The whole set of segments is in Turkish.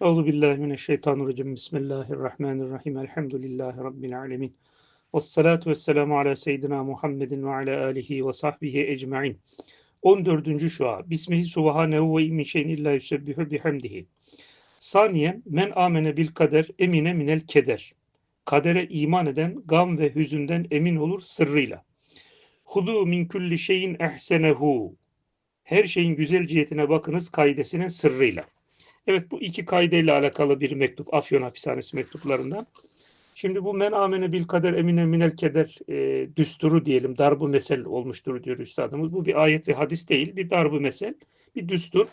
Euzu billahi mineşşeytanirracim. Bismillahirrahmanirrahim. Elhamdülillahi rabbil alamin. Ves salatu vesselamu ala seyyidina Muhammedin ve ala alihi ve sahbihi ecmaîn. 14. şua. Bismihi subhanehu ve min şeyin illa yusebbihu bihamdihi. Saniyen men amene bil kader emine minel keder. Kadere iman eden gam ve hüzünden emin olur sırrıyla. Hudu min kulli şeyin ehsenehu. Her şeyin güzel cihetine bakınız kaidesinin sırrıyla. Evet bu iki kaideyle alakalı bir mektup Afyon Hapishanesi mektuplarından. Şimdi bu men amene bil kader emine minel keder e, düsturu diyelim darbu mesel olmuştur diyor üstadımız. Bu bir ayet ve hadis değil bir darbu mesel bir düstur.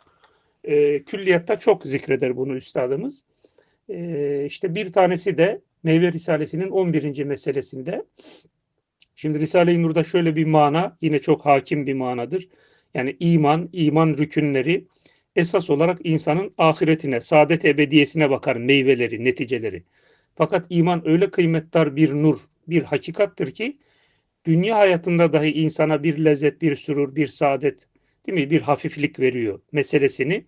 E, külliyatta çok zikreder bunu üstadımız. E, işte bir tanesi de Meyve Risalesi'nin 11. meselesinde. Şimdi Risale-i Nur'da şöyle bir mana yine çok hakim bir manadır. Yani iman, iman rükünleri esas olarak insanın ahiretine, saadet ebediyesine bakar meyveleri, neticeleri. Fakat iman öyle kıymetdar bir nur, bir hakikattır ki dünya hayatında dahi insana bir lezzet, bir sürur, bir saadet, değil mi? Bir hafiflik veriyor meselesini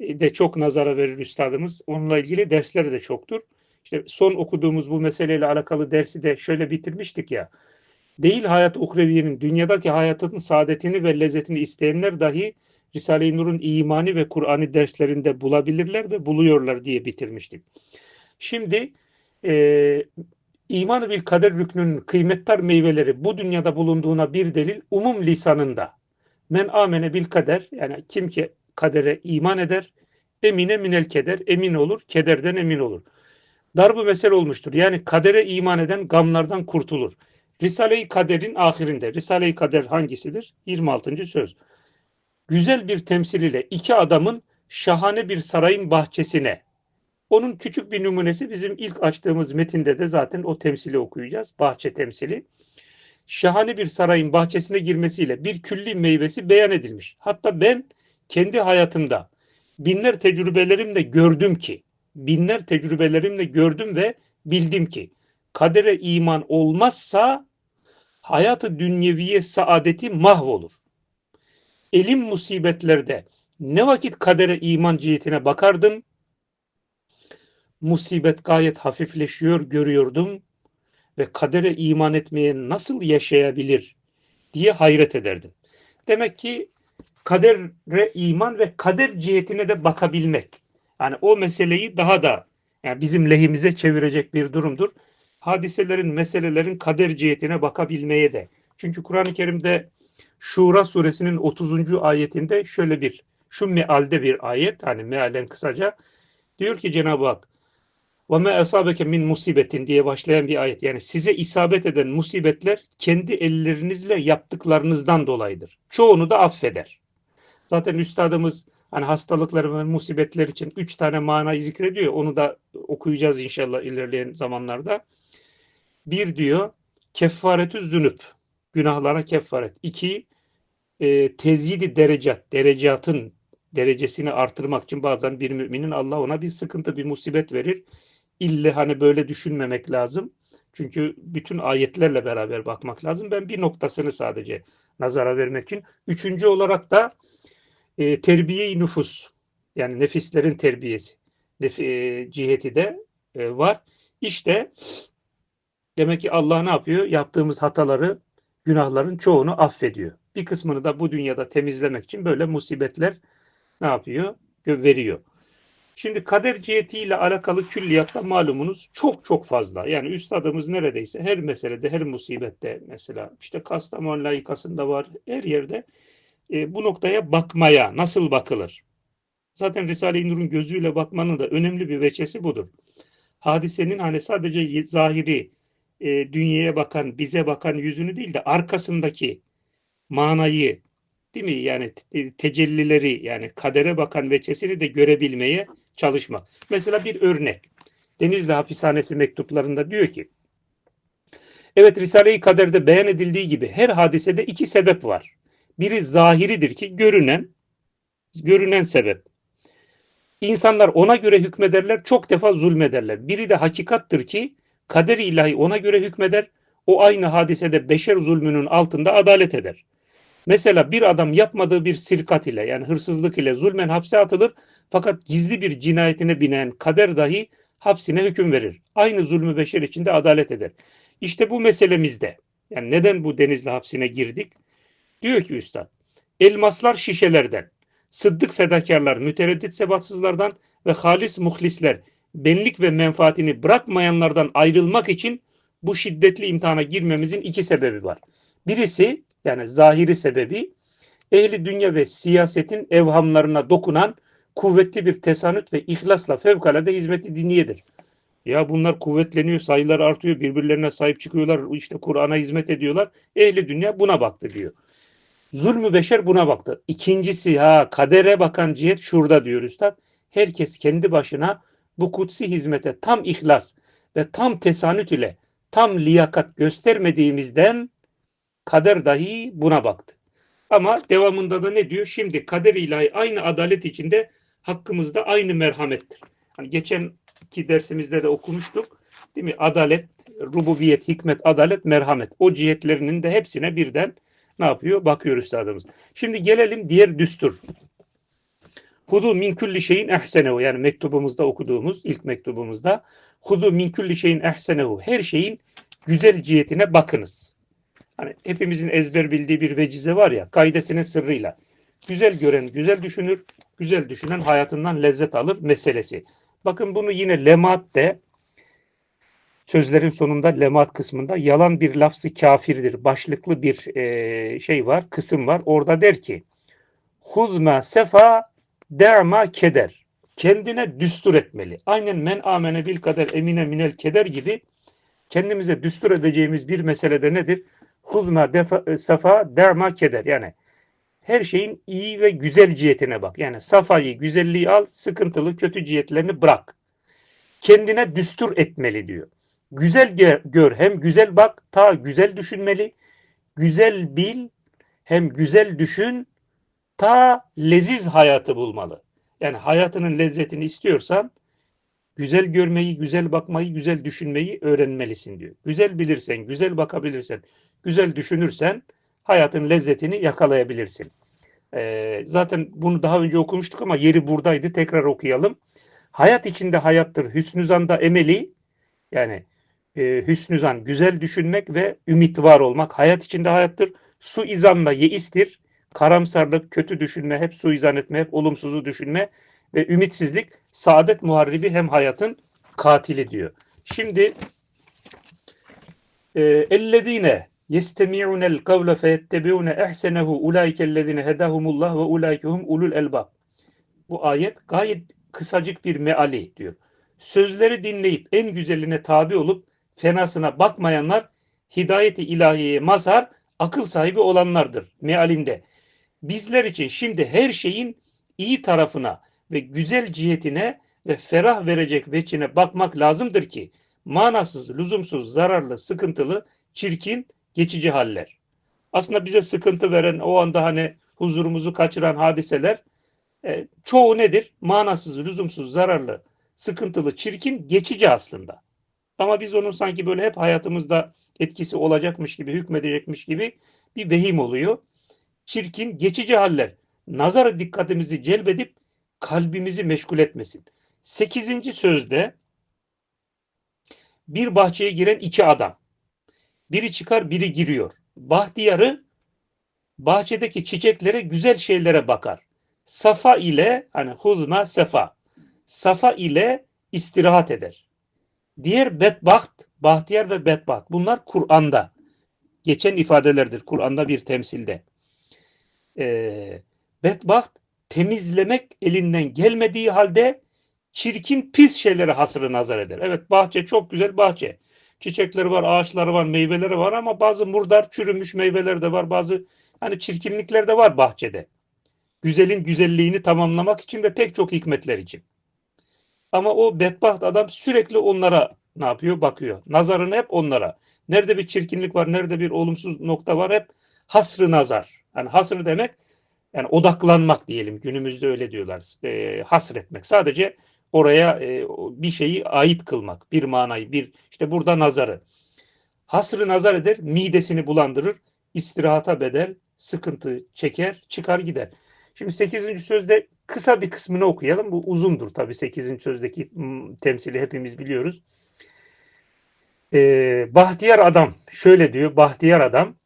e, de çok nazara verir üstadımız. Onunla ilgili dersleri de çoktur. İşte son okuduğumuz bu meseleyle alakalı dersi de şöyle bitirmiştik ya. Değil hayat uhreviyenin, dünyadaki hayatın saadetini ve lezzetini isteyenler dahi Risale-i Nur'un imani ve Kur'an'ı derslerinde bulabilirler ve buluyorlar diye bitirmiştik. Şimdi e, imanı bil kader rüknünün kıymettar meyveleri bu dünyada bulunduğuna bir delil umum lisanında. Men amene bil kader yani kim ki kadere iman eder emine minel keder emin olur kederden emin olur. Darbu mesele olmuştur. Yani kadere iman eden gamlardan kurtulur. Risale-i Kader'in ahirinde. Risale-i Kader hangisidir? 26. söz güzel bir temsil ile iki adamın şahane bir sarayın bahçesine. Onun küçük bir numunesi bizim ilk açtığımız metinde de zaten o temsili okuyacağız. Bahçe temsili. Şahane bir sarayın bahçesine girmesiyle bir külli meyvesi beyan edilmiş. Hatta ben kendi hayatımda binler tecrübelerimle gördüm ki, binler tecrübelerimle gördüm ve bildim ki kadere iman olmazsa hayatı dünyeviye saadeti mahvolur elim musibetlerde ne vakit kadere iman cihetine bakardım, musibet gayet hafifleşiyor görüyordum ve kadere iman etmeye nasıl yaşayabilir diye hayret ederdim. Demek ki kadere iman ve kader cihetine de bakabilmek. Yani o meseleyi daha da yani bizim lehimize çevirecek bir durumdur. Hadiselerin, meselelerin kader cihetine bakabilmeye de. Çünkü Kur'an-ı Kerim'de Şura suresinin 30. ayetinde şöyle bir şu mealde bir ayet hani mealen kısaca diyor ki Cenab-ı Hak ve me esabeke min musibetin diye başlayan bir ayet. Yani size isabet eden musibetler kendi ellerinizle yaptıklarınızdan dolayıdır. Çoğunu da affeder. Zaten üstadımız hani hastalıklar ve musibetler için üç tane manayı zikrediyor. Onu da okuyacağız inşallah ilerleyen zamanlarda. Bir diyor kefaretü zünüp günahlara kefaret. İki, e, tezyidi derecat, derecatın derecesini artırmak için bazen bir müminin Allah ona bir sıkıntı, bir musibet verir. İlle hani böyle düşünmemek lazım. Çünkü bütün ayetlerle beraber bakmak lazım. Ben bir noktasını sadece nazara vermek için. Üçüncü olarak da e, terbiye-i nüfus. Yani nefislerin terbiyesi. Nef e, ciheti de e, var. İşte demek ki Allah ne yapıyor? Yaptığımız hataları günahların çoğunu affediyor. Bir kısmını da bu dünyada temizlemek için böyle musibetler ne yapıyor? Veriyor. Şimdi kader cihetiyle alakalı külliyatta malumunuz çok çok fazla. Yani üstadımız neredeyse her meselede, her musibette mesela işte Kastamonu layıkasında var, her yerde e, bu noktaya bakmaya nasıl bakılır? Zaten Risale-i Nur'un gözüyle bakmanın da önemli bir veçesi budur. Hadisenin hani sadece zahiri e, dünyaya bakan, bize bakan yüzünü değil de arkasındaki manayı değil mi? Yani tecellileri yani kadere bakan veçesini de görebilmeye çalışmak. Mesela bir örnek. Denizli Hapishanesi mektuplarında diyor ki Evet Risale-i Kader'de beyan edildiği gibi her hadisede iki sebep var. Biri zahiridir ki görünen görünen sebep. İnsanlar ona göre hükmederler, çok defa zulmederler. Biri de hakikattır ki kader ilahi ona göre hükmeder. O aynı hadisede beşer zulmünün altında adalet eder. Mesela bir adam yapmadığı bir sirkat ile yani hırsızlık ile zulmen hapse atılır fakat gizli bir cinayetine binen kader dahi hapsine hüküm verir. Aynı zulmü beşer içinde adalet eder. İşte bu meselemizde. Yani neden bu denizli hapsine girdik? Diyor ki üstad. Elmaslar şişelerden, sıddık fedakarlar mütereddit sebatsızlardan ve halis muhlisler benlik ve menfaatini bırakmayanlardan ayrılmak için bu şiddetli imtihana girmemizin iki sebebi var. Birisi yani zahiri sebebi ehli dünya ve siyasetin evhamlarına dokunan kuvvetli bir tesanüt ve ihlasla fevkalade hizmeti diniyedir. Ya bunlar kuvvetleniyor, sayılar artıyor, birbirlerine sahip çıkıyorlar, işte Kur'an'a hizmet ediyorlar. Ehli dünya buna baktı diyor. Zulmü beşer buna baktı. İkincisi ha kadere bakan cihet şurada diyor üstad. Herkes kendi başına bu kutsi hizmete tam ihlas ve tam tesanüt ile tam liyakat göstermediğimizden kader dahi buna baktı. Ama devamında da ne diyor? Şimdi kader ilahi aynı adalet içinde hakkımızda aynı merhamettir. Hani geçenki dersimizde de okumuştuk. Değil mi? Adalet, rububiyet, hikmet, adalet, merhamet. O cihetlerinin de hepsine birden ne yapıyor? Bakıyor üstadımız. Şimdi gelelim diğer düstur. Hudu min kulli şeyin ehsenehu yani mektubumuzda okuduğumuz ilk mektubumuzda hudu min kulli şeyin ehsenehu her şeyin güzel cihetine bakınız. Hani hepimizin ezber bildiği bir vecize var ya kaidesinin sırrıyla. Güzel gören güzel düşünür, güzel düşünen hayatından lezzet alır meselesi. Bakın bunu yine Lemat de sözlerin sonunda Lemat kısmında yalan bir lafzı kafirdir. Başlıklı bir e, şey var, kısım var. Orada der ki Huzma sefa de'ma keder. Kendine düstur etmeli. Aynen men amene bil kader emine minel keder gibi kendimize düstur edeceğimiz bir meselede nedir? Huzma defa, safa derma keder. Yani her şeyin iyi ve güzel cihetine bak. Yani safayı, güzelliği al, sıkıntılı, kötü cihetlerini bırak. Kendine düstur etmeli diyor. Güzel gör, hem güzel bak, ta güzel düşünmeli. Güzel bil, hem güzel düşün, ta leziz hayatı bulmalı. Yani hayatının lezzetini istiyorsan güzel görmeyi, güzel bakmayı, güzel düşünmeyi öğrenmelisin diyor. Güzel bilirsen, güzel bakabilirsen, güzel düşünürsen hayatın lezzetini yakalayabilirsin. Ee, zaten bunu daha önce okumuştuk ama yeri buradaydı. Tekrar okuyalım. Hayat içinde hayattır. Hüsnü zanda emeli yani e, hüsnü zan güzel düşünmek ve ümit var olmak hayat içinde hayattır. Su izanla yeistir. Karamsarlık, kötü düşünme, hep suizan etme, hep olumsuzu düşünme ve ümitsizlik saadet muharribi hem hayatın katili diyor. Şimdi e, ellezine yestemi'unel kavle feyettebi'une ehsenehu ulaikellezine hedahumullah ve ulaikehum ulul elbab. Bu ayet gayet kısacık bir meali diyor. Sözleri dinleyip en güzeline tabi olup fenasına bakmayanlar hidayeti ilahiyeye mazhar akıl sahibi olanlardır mealinde. Bizler için şimdi her şeyin iyi tarafına ve güzel cihetine ve ferah verecek veçine bakmak lazımdır ki manasız, lüzumsuz, zararlı, sıkıntılı, çirkin, geçici haller. Aslında bize sıkıntı veren, o anda hani huzurumuzu kaçıran hadiseler e, çoğu nedir? Manasız, lüzumsuz, zararlı, sıkıntılı, çirkin, geçici aslında. Ama biz onun sanki böyle hep hayatımızda etkisi olacakmış gibi, hükmedecekmiş gibi bir vehim oluyor. Çirkin, geçici haller nazar dikkatimizi celbedip kalbimizi meşgul etmesin. Sekizinci sözde bir bahçeye giren iki adam. Biri çıkar, biri giriyor. Bahtiyarı bahçedeki çiçeklere, güzel şeylere bakar. Safa ile hani huzma sefa. Safa ile istirahat eder. Diğer bedbaht, bahtiyar ve bedbaht. Bunlar Kur'an'da geçen ifadelerdir. Kur'an'da bir temsilde. Ee, bedbaht temizlemek elinden gelmediği halde çirkin pis şeylere hasırı nazar eder. Evet bahçe çok güzel bahçe. Çiçekleri var, ağaçları var, meyveleri var ama bazı murdar, çürümüş meyveler de var. Bazı hani çirkinlikler de var bahçede. Güzelin güzelliğini tamamlamak için ve pek çok hikmetler için. Ama o bedbaht adam sürekli onlara ne yapıyor? Bakıyor. Nazarını hep onlara. Nerede bir çirkinlik var, nerede bir olumsuz nokta var hep hasrı nazar. Yani hasrı demek yani odaklanmak diyelim. Günümüzde öyle diyorlar. E, hasretmek. Sadece oraya e, bir şeyi ait kılmak. Bir manayı, bir işte burada nazarı. Hasrı nazar eder, midesini bulandırır, istirahata bedel, sıkıntı çeker, çıkar gider. Şimdi 8. sözde kısa bir kısmını okuyalım. Bu uzundur tabii 8. sözdeki temsili hepimiz biliyoruz. Ee, bahtiyar adam şöyle diyor. Bahtiyar adam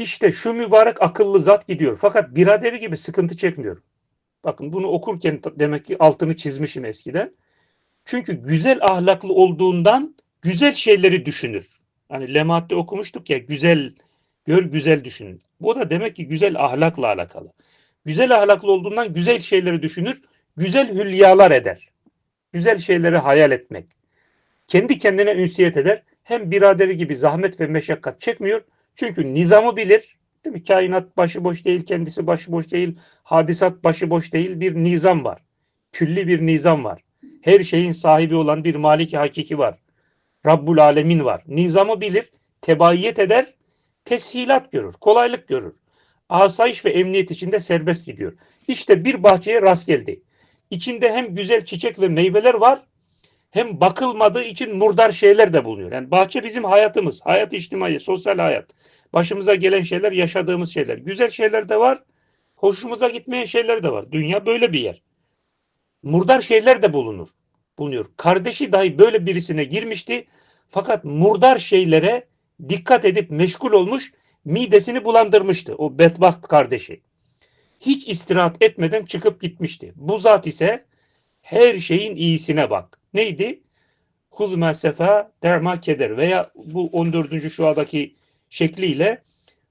işte şu mübarek akıllı zat gidiyor. Fakat biraderi gibi sıkıntı çekmiyor. Bakın bunu okurken demek ki altını çizmişim eskiden. Çünkü güzel ahlaklı olduğundan güzel şeyleri düşünür. Hani Lemaat'te okumuştuk ya güzel gör güzel düşünün. Bu da demek ki güzel ahlakla alakalı. Güzel ahlaklı olduğundan güzel şeyleri düşünür, güzel hülyalar eder. Güzel şeyleri hayal etmek. Kendi kendine ünsiyet eder. Hem biraderi gibi zahmet ve meşakkat çekmiyor. Çünkü nizamı bilir. Değil mi? Kainat başıboş değil, kendisi başıboş değil, hadisat başıboş değil. Bir nizam var. Külli bir nizam var. Her şeyin sahibi olan bir maliki hakiki var. Rabbul Alemin var. Nizamı bilir, tebayyet eder, teshilat görür, kolaylık görür. Asayiş ve emniyet içinde serbest gidiyor. İşte bir bahçeye rast geldi. İçinde hem güzel çiçek ve meyveler var, hem bakılmadığı için murdar şeyler de bulunuyor. Yani bahçe bizim hayatımız, hayat içtimai, sosyal hayat. Başımıza gelen şeyler, yaşadığımız şeyler. Güzel şeyler de var, hoşumuza gitmeyen şeyler de var. Dünya böyle bir yer. Murdar şeyler de bulunur. Bulunuyor. Kardeşi dahi böyle birisine girmişti. Fakat murdar şeylere dikkat edip meşgul olmuş, midesini bulandırmıştı o bedbaht kardeşi. Hiç istirahat etmeden çıkıp gitmişti. Bu zat ise her şeyin iyisine bak. Neydi? Huzma sefa derma keder veya bu 14. şuadaki şekliyle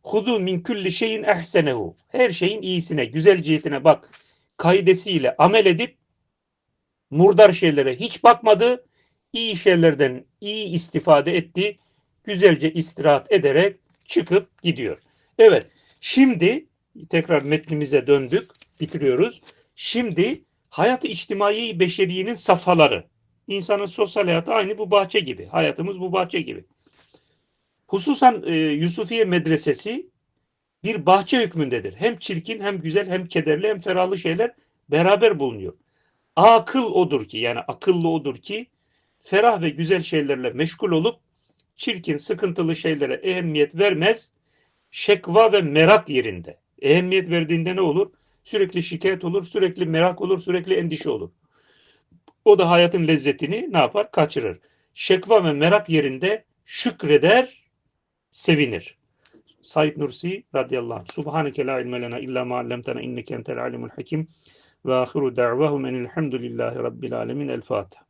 hudu min külli şeyin ehsenehu. Her şeyin iyisine, güzel cihetine bak. Kaidesiyle amel edip murdar şeylere hiç bakmadı. iyi şeylerden iyi istifade etti. Güzelce istirahat ederek çıkıp gidiyor. Evet. Şimdi tekrar metnimize döndük. Bitiriyoruz. Şimdi hayat-ı içtimai beşeriyenin safhaları. İnsanın sosyal hayatı aynı bu bahçe gibi. Hayatımız bu bahçe gibi. Hususan e, Yusufiye medresesi bir bahçe hükmündedir. Hem çirkin hem güzel hem kederli hem ferahlı şeyler beraber bulunuyor. Akıl odur ki yani akıllı odur ki ferah ve güzel şeylerle meşgul olup çirkin sıkıntılı şeylere ehemmiyet vermez. Şekva ve merak yerinde. Ehemmiyet verdiğinde ne olur? Sürekli şikayet olur, sürekli merak olur, sürekli endişe olur. O da hayatın lezzetini ne yapar? Kaçırır. Şekva ve merak yerinde şükreder, sevinir. Said Nursi radıyallahu anh. Subhaneke la ilme lena illa ma allamtana inneke entel alimul hakim. Ve ahiru da'vahum enilhamdülillahi rabbil alemin. El Fatiha.